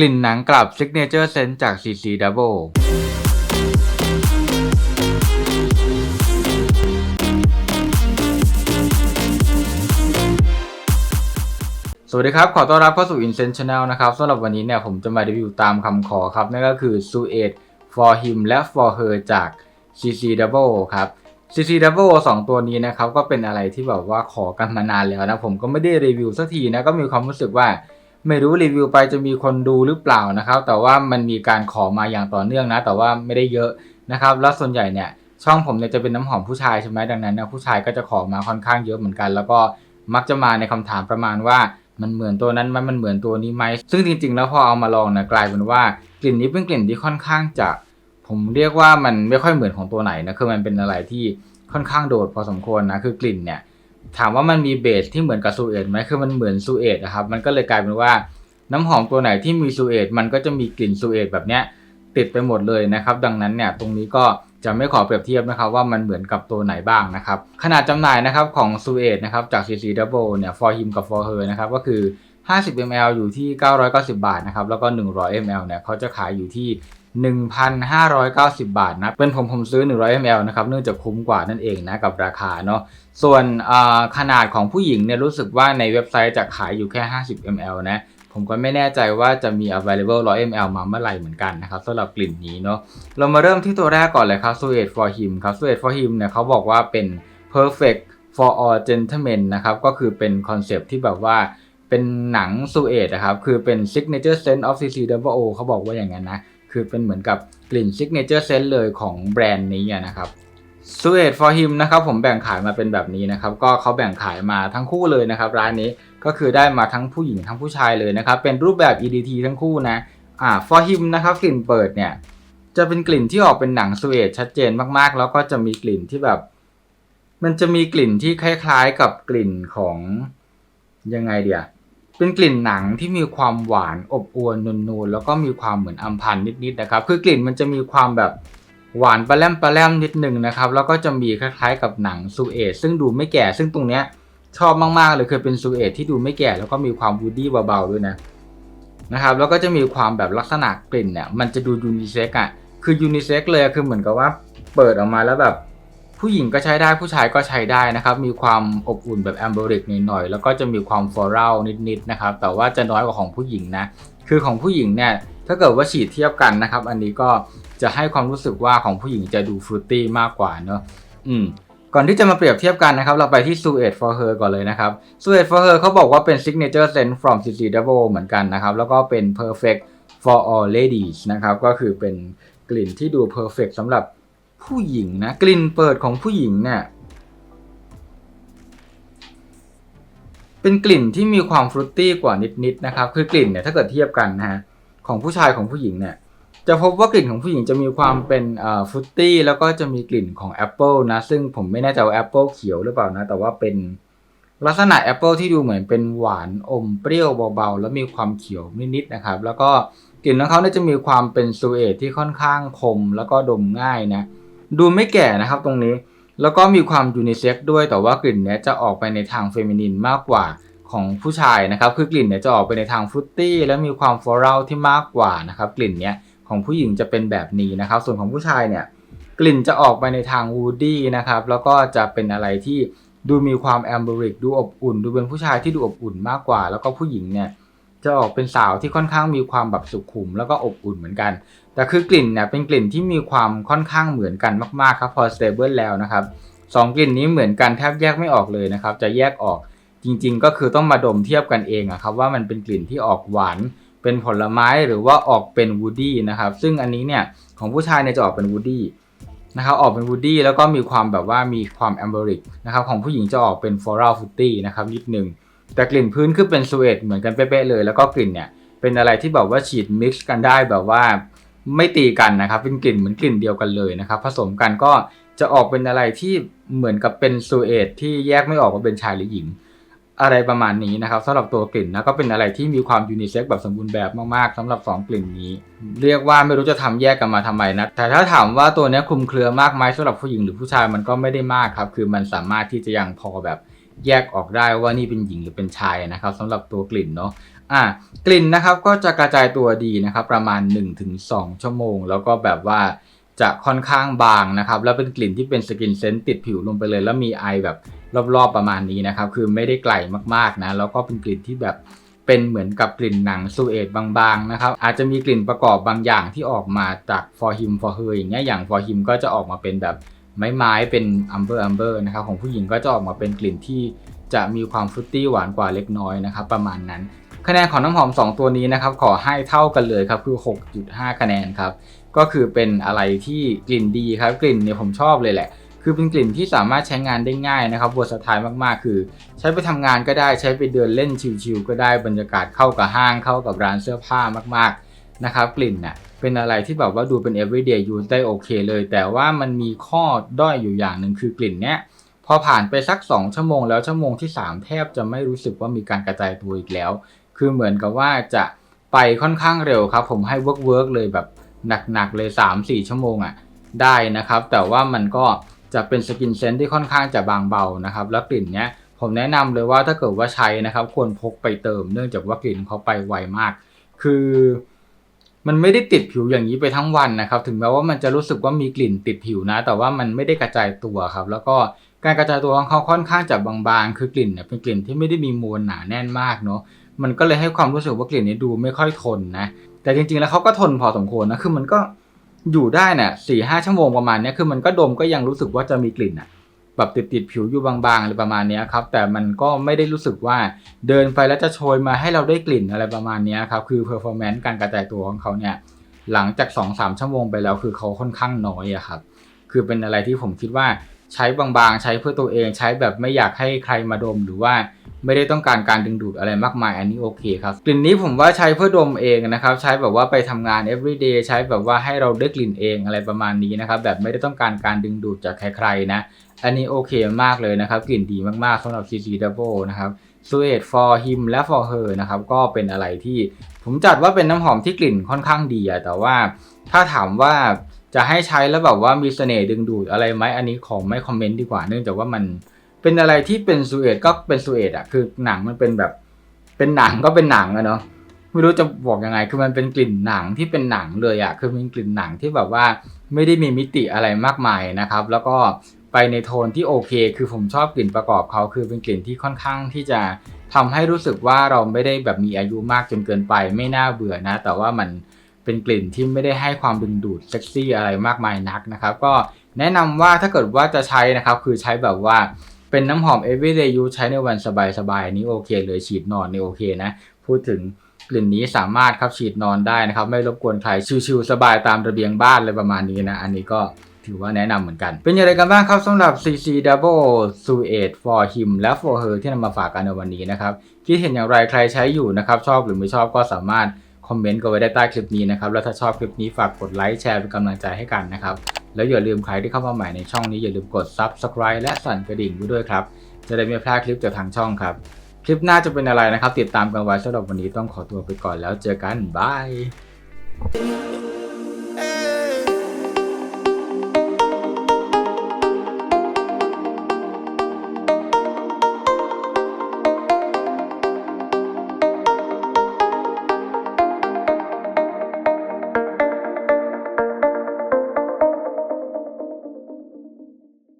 กลิ่นหนังกลับ Signature Scent จาก CC Double สวัสดีครับ ขอต้อนรับเข้าสู่ Incent Channel นะครับสำหรับวันนี้เนี่ยผมจะมารีวิวตามคำขอครับ นั่นก็คือ s u e t for him และ for her จาก CC Double ครับ CC Double สองตัวนี้นะครับ ก็เป็นอะไรที่แบบว่าขอกันมานานแล้วนะ ผมก็ไม่ได้รีวิวสักทีนะ ก็มีความรู้สึกว่า ไม่รู้รีวิวไปจะมีคนดูหรือเปล่านะครับ แต่ว่ามันมีการขอมาอย่างต่อเนื่องนะ แต่ว่าไม่ได้เยอะนะครับ แล้วส่วนใหญ่เนี่ยช่องผมเนี่ยจะเป็นน้ำหอมผู้ชายใช่ไหมดังนั้นเนี่ยผู้ชายก็จะขอมาค่อนข้างเยอะเหมือนกัน แล้วก็มักจะมาในคำถามประมาณว่ามันเหมือนตัวนั้นไหมมันเหมือนตัวนี้ไหมซึ่งจริง ๆ แล้วพอเอามาลองนะกลายเป็นว่ากลิ่นนี้เป็นกลิ่นที่ค่อนข้างจะผมเรียกว่ามันไม่ค่อยเหมือนของตัวไหนนะคือมันเป็นอะไรที่ค่อนข้างโดดพอสมควรนะคือกลิ่นเนี่ย ถามว่ามันมีเบสที่เหมือนกับซูเอตไหมคือมันเหมือนซูเอตนะครับ มันก็เลยกลายเป็นว่าน้ำหอมตัวไหนที่มีซูเอตมันก็จะมีกลิ่นซูเอตแบบเนี้ยติดไปหมดเลยนะครับ ดังนั้นเนี่ยตรงนี้ก็จะไม่ขอเปรียบเทียบนะครับว่ามันเหมือนกับตัวไหนบ้างนะครับขนาดจำหน่ายนะครับของซูเอตนะครับจาก CC Double เนี่ย for him กับ for her นะครับก็คือ 50 ml อยู่ที่ 990 บาทนะครับแล้วก็ 100 ml เนี่ยเขาจะขายอยู่ที่1,590 บาทนะเป็นผมผมซื้อ 100 ml นะครับเนื่องจากคุ้มกว่านั่นเองนะกับราคาเนาะส่วนขนาดของผู้หญิงเนี่ยรู้สึกว่าในเว็บไซต์จะขายอยู่แค่ 50 ml นะผมก็ไม่แน่ใจว่าจะมี available 100 ml มาเมื่อไหร่เหมือนกันนะครับสำหรับกลิ่นนี้เนาะเรามาเริ่มที่ตัวแรกก่อนเลยครับ Suede for him ครับ Suede for him เนี่ยเขาบอกว่าเป็น perfect for all gentlemen นะครับก็คือเป็นคอนเซปที่แบบว่าเป็นหนัง Suede นะครับคือเป็น signature scent of CC Double O เขาบอกว่าอย่างนั้นนะ คือเป็นเหมือนกับกลิ่น signature scent เลยของแบรนด์นี้นะครับ s u e t for him นะครับผมแบ่งขายมาเป็นแบบนี้นะครับ ก็เขาแบ่งขายมาทั้งคู่เลยนะครับ ร้านนี้ก็คือได้มาทั้งผู้หญิงทั้งผู้ชายเลยนะครับ เป็นรูปแบบ EDT ทั้งคู่นะอ่า for him นะครับกลิ่นเปิดเนี่ยจะเป็นกลิ่นที่ออกเป็นหนังสเวตชัดเจนมากๆ แล้วก็จะมีกลิ่นที่แบบ มันจะมีกลิ่นที่คล้ายๆกับกลิ่นของยังไงเดีย เป็นกลิ่นหนังที่มีความหวานอบอวลนูนๆแล้วก็มีความเหมือนอัมพันนิดๆนะครับ คือกลิ่นมันจะมีความแบบหวานปลาแรมปลาแรมนิดหนึ่งนะครับ แล้วก็จะมีคล้ายๆกับหนังซูเอตซึ่งดูไม่แก่ ซึ่งตรงเนี้ยชอบมากๆเลยคือเป็นซูเอตที่ดูไม่แก่แล้วก็มีความวูดดี้เบาๆด้วยนะนะครับ แล้วก็จะมีความแบบลักษณะกลิ่นเนี่ยมันจะดูยูนิเซ็กอะคือยูนิเซ็กเลยคือเหมือนกับว่าเปิดออกมาแล้วแบบ ผู้หญิงก็ใช้ได้ผู้ชายก็ใช้ได้นะครับ มีความอบอุ่นแบบแอมเบริกหน่อยๆแล้วก็จะมีความฟลอรัลนิดๆนะครับ แต่ว่าจะน้อยกว่าของผู้หญิงนะ คือของผู้หญิงเนี่ยถ้าเกิดว่าฉีดเทียบกันนะครับ อันนี้ก็จะให้ความรู้สึกว่าของผู้หญิงจะดูฟรุตตี้มากกว่าเนอะอืมก่อนที่จะมาเปรียบเทียบกันนะครับ เราไปที่ Suede for her ก่อนเลยนะครับ Suede for her เขาบอกว่าเป็น signature scent from CC Double เหมือนกันนะครับ แล้วก็เป็น perfect for all ladies นะครับ ก็คือเป็นกลิ่นที่ดู perfect สำหรับ ผู้หญิงนะ กลิ่นเปิดของผู้หญิงเนี่ย เป็นกลิ่นที่มีความฟรุตตี้กว่านิดๆนะครับ คือกลิ่นเนี่ยถ้าเกิดเทียบกันนะฮะของผู้ชายของผู้หญิงเนี่ย จะพบว่ากลิ่นของผู้หญิงจะมีความเป็นฟรุตตี้แล้วก็จะมีกลิ่นของแอปเปิลนะ ซึ่งผมไม่แน่ใจว่าแอปเปิลเขียวหรือเปล่านะ แต่ว่าเป็นลักษณะแอปเปิลที่ดูเหมือนเป็นหวานอมเปรี้ยวเบาๆ แล้วมีความเขียวนิดๆนะครับ แล้วก็กลิ่นของเขาเนี่ยจะมีความเป็นซูเอทที่ค่อนข้างคมแล้วก็ดมง่ายนะ ดูไม่แก่นะครับตรงนี้ แล้วก็มีความยูนิเซ็กด้วยแต่ว่ากลิ่นเนี้ยจะออกไปในทางเฟมินินมากกว่าของผู้ชายนะครับ คือกลิ่นเนี่ยจะออกไปในทางฟรุตตี้และมีความฟลอรัลที่มากกว่านะครับกลิ่นเนี้ยของผู้หญิงจะเป็นแบบนี้นะครับ ส่วนของผู้ชายเนี่ยกลิ่นจะออกไปในทางวูดดี้นะครับแล้วก็จะเป็นอะไรที่ดูมีความแอมเบริกดูอบอุ่น ดูเป็นผู้ชายที่ดูอบอุ่นมากกว่า แล้วก็ผู้หญิงเนี่ย จะออกเป็นสาวที่ค่อนข้างมีความแบบสุขุมแล้วก็อบอุ่นเหมือนกัน แต่คือกลิ่นเนี่ยเป็นกลิ่นที่มีความค่อนข้างเหมือนกันมากๆครับพอสเตเบิลแล้วนะครับสองกลิ่นนี้เหมือนกันแทบแยกไม่ออกเลยนะครับ จะแยกออกจริงๆ ก็คือต้องมาดมเทียบกันเองอะครับว่ามันเป็นกลิ่นที่ออกหวานเป็นผลไม้หรือว่าออกเป็นวูดดี้นะครับ ซึ่งอันนี้เนี่ยของผู้ชายเนี่ยจะออกเป็นวูดดี้นะครับออกเป็นวูดดี้แล้วก็มีความแบบว่ามีความแอมเบริกนะครับของผู้หญิงจะออกเป็นฟลอรัลฟรุตตี้นะครับนิดนึง แต่กลิ่นพื้นคือเป็นสเวตเหมือนกันเป๊ะๆเลย แล้วก็กลิ่นเนี่ยเป็นอะไรที่แบบว่าฉีดมิกซ์กันได้แบบว่าไม่ตีกันนะครับเป็นกลิ่นเหมือนกลิ่นเดียวกันเลยนะครับผสมกันก็จะออกเป็นอะไรที่เหมือนกับเป็นสเวตที่แยกไม่ออกว่าเป็นชายหรือหญิง อะไรประมาณนี้นะครับสำหรับตัวกลิ่นนะก็เป็นอะไรที่มีความยูนิเซ็กแบบสมบูรณ์แบบมากๆสำหรับ 2 กลิ่นนี้ เรียกว่าไม่รู้จะทำแยกกันมาทำไมนะแต่ถ้าถามว่าตัวนี้คลุมเครือมากไหมสำหรับผู้หญิงหรือผู้ชายมันก็ไม่ได้มากครับคือมันสามารถที่จะยังพอแบบ แยกออกได้ว่านี่เป็นหญิงหรือเป็นชายนะครับสำหรับตัวกลิ่นเนาะอ่ากลิ่นนะครับก็จะกระจายตัวดีนะครับประมาณ 1-2 ชั่วโมง แล้วก็แบบว่าจะค่อนข้างบางนะครับแล้วเป็นกลิ่นที่เป็นสกินเซนต์ติดผิวลงไปเลย แล้วมีไอแบบรอบๆประมาณนี้นะครับคือไม่ได้ไกลมากๆนะแล้วก็เป็นกลิ่นที่แบบเป็นเหมือนกับกลิ่นหนังซูเอตบางๆนะครับอาจจะมีกลิ่นประกอบบางอย่างที่ออกมาจาก for him for her อย่างเงี้ยอย่าง for him ก็จะออกมาเป็นแบบ ไม้ๆเป็น amber amber นะครับของผู้หญิงก็จะออกมาเป็นกลิ่นที่จะมีความฟรุตตี้หวานกว่าเล็กน้อยนะครับประมาณนั้น คะแนนของน้ำหอม 2 ตัวนี้นะครับขอให้เท่ากันเลยครับคือ 6.5 คะแนนครับก็คือเป็นอะไรที่กลิ่นดีครับกลิ่นเนี่ยผมชอบเลยแหละ คือเป็นกลิ่นที่สามารถใช้งานได้ง่ายนะครับวัสไทายมากๆ คือ ใช้ไปทำงานก็ได้ใช้ไปเดินเล่นชิลๆก็ได้บรรยากาศเข้ากับห้างเข้ากับร้านเสื้อผ้ามากๆนะครับกลิ่นน่ะ เป็นอะไรที่แบบว่าดูเป็น everyday use ได้โอเคเลย แต่ว่ามันมีข้อด้อยอยู่อย่างหนึ่งคือกลิ่นเนี้ยพอผ่านไปสัก 2 ชั่วโมงแล้วชั่วโมงที่ 3 แทบจะไม่รู้สึกว่ามีการกระจายตัวอีกแล้ว คือเหมือนกับว่าจะไปค่อนข้างเร็วครับ ผมให้ work work เลยแบบหนักๆเลย 3-4 ชั่วโมงอะ่ะได้นะครับ แต่ว่ามันก็จะเป็นสกินเซนที่ค่อนข้างจะบางเบานะครับ แล้วกลิ่นเนี้ยผมแนะนำเลยว่าถ้าเกิดว่าใช้นะครับ ควรพกไปเติมเนื่องจากว่ากลิ่นเขาไปไวมาก คือ มันไม่ได้ติดผิวอย่างนี้ไปทั้งวันนะครับ ถึงแม้ว่ามันจะรู้สึกว่ามีกลิ่นติดผิวนะ แต่ว่ามันไม่ได้กระจายตัวครับ แล้วก็การกระจายตัวของเขาค่อนข้างจะบางๆ คือกลิ่นเนี่ยเป็นกลิ่นที่ไม่ได้มีมวลหนาแน่นมากเนาะ มันก็เลยให้ความรู้สึกว่ากลิ่นนี้ดูไม่ค่อยทนนะ แต่จริงๆแล้วเขาก็ทนพอสมควรนะ คือมันก็อยู่ได้น่ะสี่ห้าชั่วโมงประมาณนี้คือมันก็ดมก็ยังรู้สึกว่าจะมีกลิ่นอะ แบบติดติดผิวอยู่บางๆอะไรประมาณนี้ครับแต่มันก็ไม่ได้รู้สึกว่าเดินไปแล้วจะโชยมาให้เราได้กลิ่นอะไรประมาณนี้ครับคือเพอร์ฟอร์แมนซ์การกระจายตัวของเขาเนี่ยหลังจาก2อสชั่วโมงไปแล้วคือเขาค่อนข้างน้อยอะครับคือเป็นอะไรที่ผมคิดว่าใช้บางๆ ใช้เพื่อตัวเองใช้แบบไม่อยากให้ใครมาดมหรือว่า ไม่ได้ต้องการการดึงดูดอะไรมากมายอันนี้โอเคครับ กลิ่นนี้ผมว่าใช้เพื่อดมเองนะครับ ใช้แบบว่าไปทำงาน everyday ใช้แบบว่าให้เราได้กลิ่นเองอะไรประมาณนี้นะครับ แบบไม่ได้ต้องการการดึงดูดจากใครๆนะ อันนี้โอเคมากเลยนะครับ กลิ่นดีมากๆสำหรับ CC Double นะครับ Sweet for him และ for her นะครับก็เป็นอะไรที่ผมจัดว่าเป็นน้ำหอมที่กลิ่นค่อนข้างดีอะแต่ว่าถ้าถามว่าจะให้ใช้แล้วแบบว่ามีเสน่ห์ดึงดูดอะไรไหมอันนี้ขอไม่คอมเมนต์ดีกว่าเนื่องจากว่ามัน เป็นอะไรที่เป็นซูเอตก็เป็นซูเอตอะคือหนังมันเป็นแบบ เป็นหนังก็เป็นหนังอะเนาะไม่รู้จะบอกยังไง คือมันเป็นกลิ่นหนังที่เป็นหนังเลยอะคือเป็นกลิ่นหนังที่แบบว่าไม่ได้มีมิติอะไรมากมายนะครับ แล้วก็ไปในโทนที่โอเค คือผมชอบกลิ่นประกอบเขาคือเป็นกลิ่นที่ค่อนข้างที่จะทำให้รู้สึกว่าเราไม่ได้แบบมีอายุมากจนเกินไป ไม่น่าเบื่อนะ แต่ว่ามันเป็นกลิ่นที่ไม่ได้ให้ความดึงดูดเซ็กซี่อะไรมากมายนักนะครับ ก็แนะนำว่าถ้าเกิดว่าจะใช้นะครับ คือใช้แบบว่า เป็นน้ำหอม everyday use ใช้ในวันสบายๆนี้โอเคเลยฉีดนอนนี่โอเคนะ พูดถึงกลิ่นนี้สามารถครับฉีดนอนได้นะครับ ไม่รบกวนใครชิวๆสบายตามระเบียงบ้านอะไรประมาณนี้นะ อันนี้ก็ถือว่าแนะนำเหมือนกัน เป็นอย่างไรกันบ้างครับสำหรับ CC Double Suede for him และ for her ที่นำมาฝากกันในวันนี้นะครับ คิดเห็นอย่างไรใครใช้อยู่นะครับ ชอบหรือไม่ชอบก็สามารถคอมเมนต์กันไว้ได้ใต้คลิปนี้นะครับ แล้วถ้าชอบคลิปนี้ฝากกดไลค์แชร์เป็นกำลังใจให้กันนะครับ แล้วอย่าลืมใครที่เข้ามาใหม่ในช่องนี้อย่าลืมกด Subscribe และสั่นกระดิ่งไว้ด้วยครับ จะได้ไม่พลาดคลิปจากทางช่องครับ คลิปหน้าจะเป็นอะไรนะครับ ติดตามกันไว้สำหรับวันนี้ต้องขอตัวไปก่อนแล้วเจอกันบาย